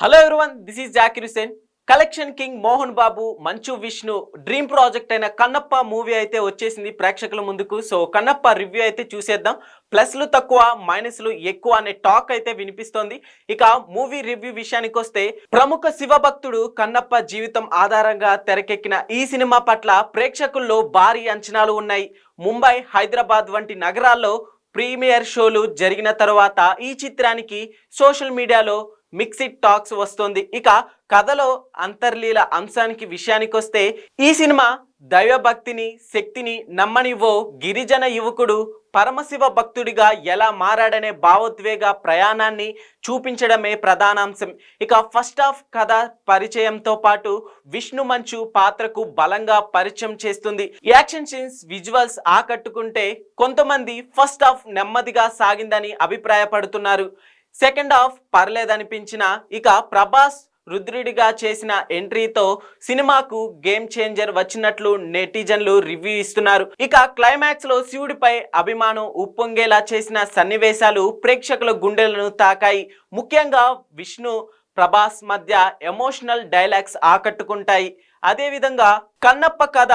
Hello everyone this is Zakir Hussain collection king Mohan Babu Manchu Vishnu dream project అయిన Kannappa movie అయితే వచ్చేసింది ప్రేక్షకుల ముందుకు. సో కన్నప్ప రివ్యూ అయితే చూసేద్దాం. ప్లస్లు తక్కువ మైనస్లు ఎక్కువ అనే టాక్ అయితే వినిపిస్తోంది. ఇక మూవీ రివ్యూ విషయానికి వస్తే ప్రముఖ శివభక్తుడు కన్నప్ప జీవితం ఆధారంగా తెరకెక్కిన ఈ సినిమా పట్ల ప్రేక్షకుల్లో భారీ అంచనాలు ఉన్నాయి. ముంబై హైదరాబాద్ వంటి నగరాల్లో ప్రీమియర్ షోలు జరిగిన తర్వాత ఈ చిత్రానికి సోషల్ మీడియాలో మిక్సిడ్ టాక్స్ వస్తుంది. ఇక కథలో అంతర్లీల అంశానికి విషయానికి వస్తే ఈ సినిమా దైవభక్తిని శక్తిని నమ్మనివ్వో గిరిజన యువకుడు పరమశివ భక్తుడిగా ఎలా మారాడనే భావోద్వేగ ప్రయాణాన్ని చూపించడమే ప్రధానాంశం. ఇక ఫస్ట్ హాఫ్ కథ పరిచయంతో పాటు విష్ణు మంచు పాత్రకు బలంగా పరిచయం చేస్తుంది. యాక్షన్ సీన్స్ విజువల్స్ ఆకట్టుకుంటే కొంతమంది ఫస్ట్ హాఫ్ నెమ్మదిగా సాగిందని అభిప్రాయపడుతున్నారు. సెకండ్ హాఫ్ పర్లేదనిపించిన ఇక ప్రభాస్ రుద్రుడిగా చేసిన ఎంట్రీతో సినిమాకు గేమ్ చేంజర్ వచ్చినట్లు నెటిజన్లు రివ్యూ ఇస్తున్నారు. ఇక క్లైమాక్స్లో శివుడిపై అభిమానం ఉప్పొంగేలా చేసిన సన్నివేశాలు ప్రేక్షకుల గుండెలను తాకాయి. ముఖ్యంగా విష్ణు ప్రభాస్ మధ్య ఎమోషనల్ డైలాగ్స్ ఆకట్టుకుంటాయి. అదేవిధంగా కన్నప్ప కథ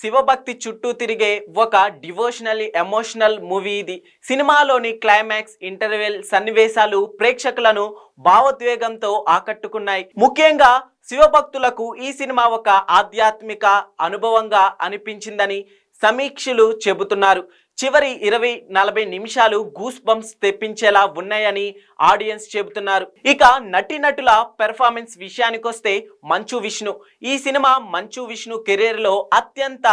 శివభక్తి చుట్టూ తిరిగే ఒక డివోషనల్ ఎమోషనల్ మూవీ ఇది. సినిమాలోని క్లైమాక్స్ ఇంటర్వెల్ సన్నివేశాలు ప్రేక్షకులను భావోద్వేగంతో ఆకట్టుకున్నాయి. ముఖ్యంగా శివభక్తులకు ఈ సినిమా ఒక ఆధ్యాత్మిక అనుభవంగా అనిపించిందని సమీక్షలు చెబుతున్నారు. చివరి ఇరవై నలభై నిమిషాలు గూస్ బంప్స్ తెప్పించేలా ఉన్నాయని ఆడియన్స్ చెబుతున్నారు. ఇక నటినటుల పెర్ఫార్మెన్స్ విషయానికొస్తే మంచు విష్ణు. ఈ సినిమా మంచు విష్ణు కెరీర్లో అత్యంత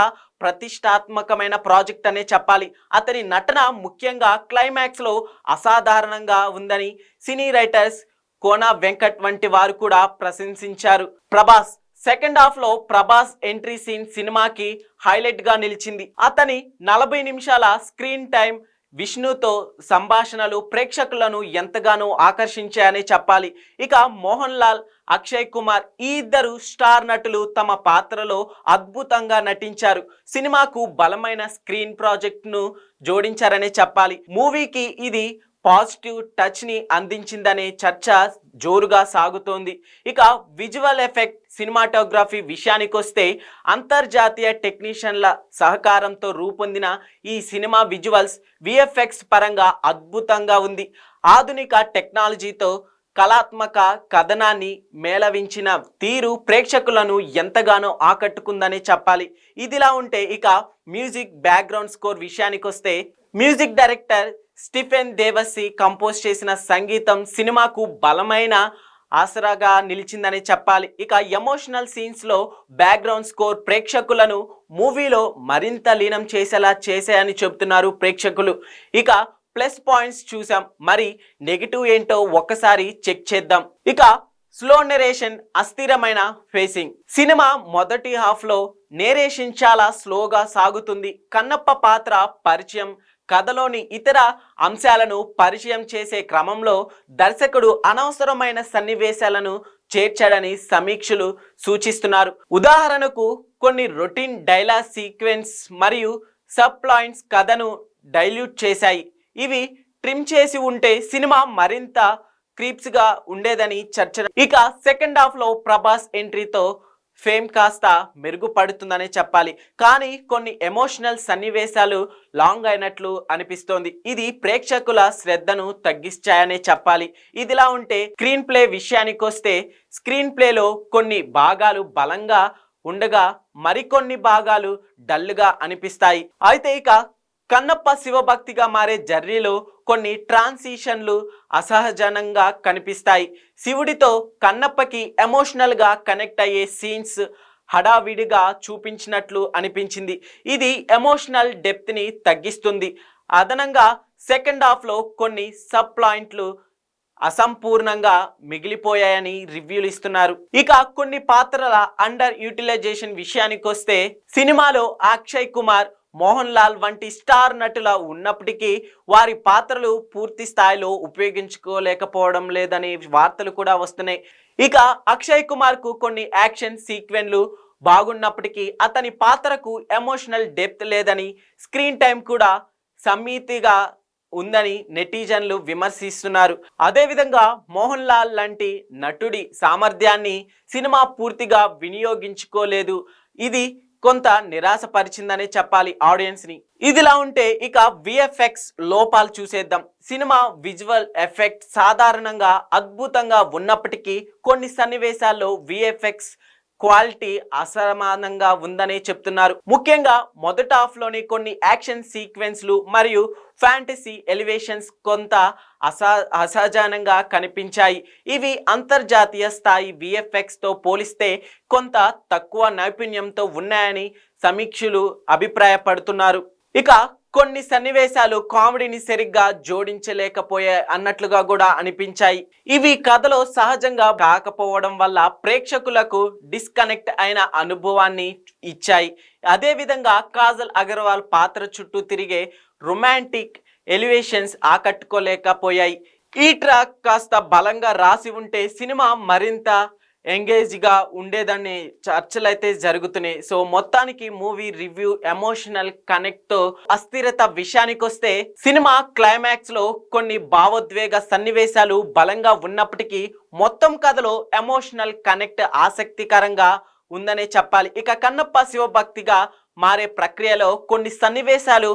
ప్రతిష్టాత్మకమైన ప్రాజెక్ట్ అనే చెప్పాలి. అతని నటన ముఖ్యంగా క్లైమాక్స్లో అసాధారణంగా ఉందని సినీ రైటర్స్ కోనా వెంకట్ వంటి వారు కూడా ప్రశంసించారు. ప్రభాస్ సెకండ్ హాఫ్లో ప్రభాస్ ఎంట్రీ సీన్ సినిమాకి హైలైట్గా నిలిచింది. అతని నలభై నిమిషాల స్క్రీన్ టైం విష్ణుతో సంభాషణలు ప్రేక్షకులను ఎంతగానో ఆకర్షించాయని చెప్పాలి. ఇక మోహన్ లాల్ అక్షయ్ కుమార్ ఈ ఇద్దరు స్టార్ నటులు తమ పాత్రలో అద్భుతంగా నటించారు. సినిమాకు బలమైన స్క్రీన్ ప్రాజెక్ట్ను జోడించారనే చెప్పాలి. మూవీకి ఇది పాజిటివ్ టచ్ని అందించిందనే చర్చ జోరుగా సాగుతోంది. ఇక విజువల్ ఎఫెక్ట్ సినిమాటోగ్రఫీ విషయానికొస్తే అంతర్జాతీయ టెక్నీషియన్ల సహకారంతో రూపొందిన ఈ సినిమా విజువల్స్ విఎఫ్ఎక్స్ పరంగా అద్భుతంగా ఉంది. ఆధునిక టెక్నాలజీతో కళాత్మక కథనాన్ని మేళవించిన తీరు ప్రేక్షకులను ఎంతగానో ఆకట్టుకుందని చెప్పాలి. ఇదిలా ఉంటే ఇక మ్యూజిక్ బ్యాక్గ్రౌండ్ స్కోర్ విషయానికొస్తే music director Stephen Devassy compose చేసిన సంగీతం సినిమాకు బలమైన ఆసరాగా నిలిచిందని చెప్పాలి. ఇక ఎమోషనల్ సీన్స్లో బ్యాక్గ్రౌండ్ స్కోర్ ప్రేక్షకులను మూవీలో మరింత లీనం చేసేలా చేశాయని చెబుతున్నారు ప్రేక్షకులు. ఇక ప్లస్ పాయింట్స్ చూసాం. మరి నెగిటివ్ ఏంటో ఒక్కసారి చెక్ చేద్దాం. ఇక స్లో నెరేషన్ అస్థిరమైన ఫేసింగ్. సినిమా మొదటి హాఫ్లో నేరేషన్ చాలా స్లోగా సాగుతుంది. కన్నప్ప పాత్ర పరిచయం కథలోని ఇతర అంశాలను పరిచయం చేసే క్రమంలో దర్శకుడు అనవసరమైన సన్నివేశాలను చేర్చాడని సమీక్షలు సూచిస్తున్నారు. ఉదాహరణకు కొన్ని రొటీన్ డైలాగ్ సీక్వెన్స్ మరియు సబ్ కథను డైల్యూట్ చేశాయి. ఇవి ట్రిమ్ చేసి ఉంటే సినిమా మరింత క్రీప్స్గా ఉండేదని చర్చ ఇక సెకండ్ హాఫ్లో ప్రభాస్ ఎంట్రీతో ఫేమ్ కాస్త మెరుగుపడుతుందనే చెప్పాలి. కానీ కొన్ని ఎమోషనల్ సన్నివేశాలు లాంగ్ అయినట్లు అనిపిస్తోంది. ఇది ప్రేక్షకుల శ్రద్ధను తగ్గించాయనే చెప్పాలి. ఇదిలా ఉంటే స్క్రీన్ ప్లే విషయానికొస్తే స్క్రీన్ ప్లేలో కొన్ని భాగాలు బలంగా ఉండగా మరికొన్ని భాగాలు డల్గా అనిపిస్తాయి. అయితే ఇక కన్నప్ప శివభక్తిగా మారే జర్నీలో కొన్ని ట్రాన్సిషన్లు అసహజనంగా కనిపిస్తాయి. శివుడితో కన్నప్పకి ఎమోషనల్గా కనెక్ట్ అయ్యే సీన్స్ హడావిడిగా చూపించినట్లు అనిపించింది. ఇది ఎమోషనల్ డెప్త్ని తగ్గిస్తుంది. అదనంగా సెకండ్ హాఫ్లో కొన్ని సబ్ పాయింట్లు అసంపూర్ణంగా మిగిలిపోయాయని రివ్యూలు ఇస్తున్నారు. ఇక కొన్ని పాత్రల అండర్ యూటిలైజేషన్ విషయానికి వస్తే సినిమాలో అక్షయ్ కుమార్ మోహన్ లాల్ వంటి స్టార్ నటుల ఉన్నప్పటికీ వారి పాత్రలు పూర్తి స్థాయిలో ఉపయోగించుకోలేకపోవడం లేదని వార్తలు కూడా వస్తున్నాయి. ఇక అక్షయ్ కుమార్కు కొన్ని యాక్షన్ సీక్వెన్లు బాగున్నప్పటికీ అతని పాత్రకు ఎమోషనల్ డెప్త్ లేదని స్క్రీన్ టైం కూడా సమ్మితిగా ఉందని నెటిజన్లు విమర్శిస్తున్నారు. అదేవిధంగా మోహన్ లాల్ లాంటి నటుడి సామర్థ్యాన్ని సినిమా పూర్తిగా వినియోగించుకోలేదు. ఇది కొంత నిరాశపరిచిందనే చెప్పాలి ఆడియన్స్ని. ఇదిలా ఉంటే ఇక విఎఫ్ఎక్స్ లోపాలు చూసేద్దాం. సినిమా విజువల్ ఎఫెక్ట్ సాధారణంగా అద్భుతంగా ఉన్నప్పటికీ కొన్ని సన్నివేశాల్లో విఎఫ్ఎక్స్ క్వాలిటీ అసమానంగా ఉందని చెప్తున్నారు. ముఖ్యంగా మొదట హాఫ్లోని కొన్ని యాక్షన్ సీక్వెన్స్లు మరియు ఫ్యాంటసీ ఎలివేషన్స్ కొంత అసా అసహజనంగా కనిపించాయి. ఇవి అంతర్జాతీయ స్థాయి విఎఫ్ఎక్స్తో పోలిస్తే కొంత తక్కువ నైపుణ్యంతో ఉన్నాయని సమీక్షలు అభిప్రాయపడుతున్నారు. ఇక కొన్ని సన్నివేశాలు కామెడీని సరిగ్గా జోడించలేకపోయాయి అన్నట్లుగా కూడా అనిపించాయి. ఇవి కథలో సహజంగా కాకపోవడం వల్ల ప్రేక్షకులకు డిస్కనెక్ట్ అయిన అనుభవాన్ని ఇచ్చాయి. అదేవిధంగా కాజల్ అగర్వాల్ పాత్ర చుట్టూ తిరిగే రొమాంటిక్ ఎలివేషన్స్ ఆకట్టుకోలేకపోయాయి. ఈ ట్రాక్ కాస్త బలంగా రాసి ఉంటే సినిమా మరింత ఎంగేజ్గా ఉండేదని చర్చలు అయితే జరుగుతున్నాయి. సో మొత్తానికి మూవీ రివ్యూ ఎమోషనల్ కనెక్ట్తో అస్థిరత విషయానికి వస్తే సినిమా క్లైమాక్స్లో కొన్ని భావోద్వేగ సన్నివేశాలు బలంగా ఉన్నప్పటికీ మొత్తం కథలో ఎమోషనల్ కనెక్ట్ ఆసక్తికరంగా ఉందనే చెప్పాలి. ఇక కన్నప్ప శివభక్తిగా మారే ప్రక్రియలో కొన్ని సన్నివేశాలు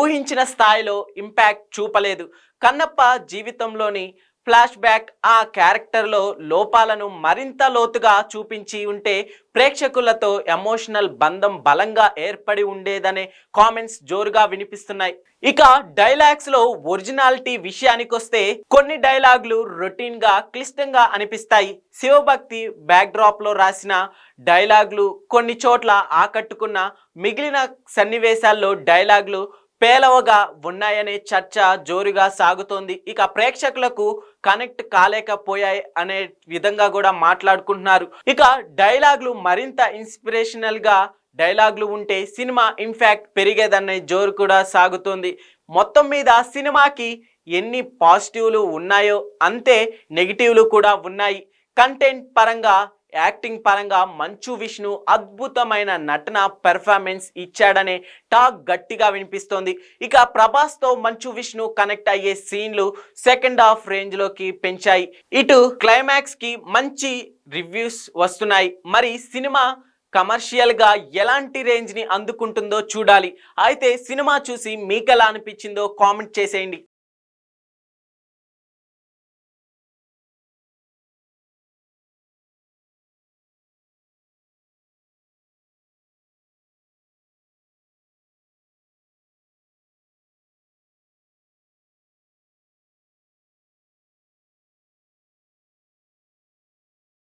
ఊహించిన స్థాయిలో ఇంపాక్ట్ చూపలేదు. కన్నప్ప జీవితంలోని ఫ్లాష్ బ్యాక్ ఆ క్యారెక్టర్లో లోపాలను మరింత లోతుగా చూపించి ఉంటే ప్రేక్షకులతో ఎమోషనల్ బంధం బలంగా ఏర్పడి ఉండేదనే కామెంట్స్ జోరుగా వినిపిస్తున్నాయి. ఇక డైలాగ్స్లో ఒరిజినాలిటీ విషయానికి వస్తే కొన్ని డైలాగులు రొటీన్గా క్లిష్టంగా అనిపిస్తాయి. శివభక్తి బ్యాక్ డ్రాప్లో రాసిన డైలాగులు కొన్ని చోట్ల ఆకట్టుకున్న మిగిలిన సన్నివేశాల్లో డైలాగులు పేలవగా ఉన్నాయనే చర్చ జోరుగా సాగుతోంది. ఇక ప్రేక్షకులకు కనెక్ట్ కాలేకపోయాయి అనే విధంగా కూడా మాట్లాడుకుంటున్నారు. ఇక డైలాగులు మరింత ఇన్స్పిరేషనల్గా డైలాగులు ఉంటే సినిమా ఇంపాక్ట్ పెరిగేదనే జోరు కూడా సాగుతోంది. మొత్తం మీద సినిమాకి ఎన్ని పాజిటివ్లు ఉన్నాయో అంతే నెగిటివ్లు కూడా ఉన్నాయి. కంటెంట్ పరంగా యాక్టింగ్ పరంగా మంచు విష్ణు అద్భుతమైన నటన పెర్ఫార్మెన్స్ ఇచ్చాడనే టాక్ గట్టిగా వినిపిస్తోంది. ఇక ప్రభాస్తో మంచు విష్ణు కనెక్ట్ అయ్యే సీన్లు సెకండ్ హాఫ్ రేంజ్లోకి పెంచాయి. ఇటు క్లైమాక్స్కి మంచి రివ్యూస్ వస్తున్నాయి. మరి సినిమా కమర్షియల్గా ఎలాంటి రేంజ్ని అందుకుంటుందో చూడాలి. అయితే సినిమా చూసి మీకు ఎలా అనిపించిందో కామెంట్ చేసేయండి.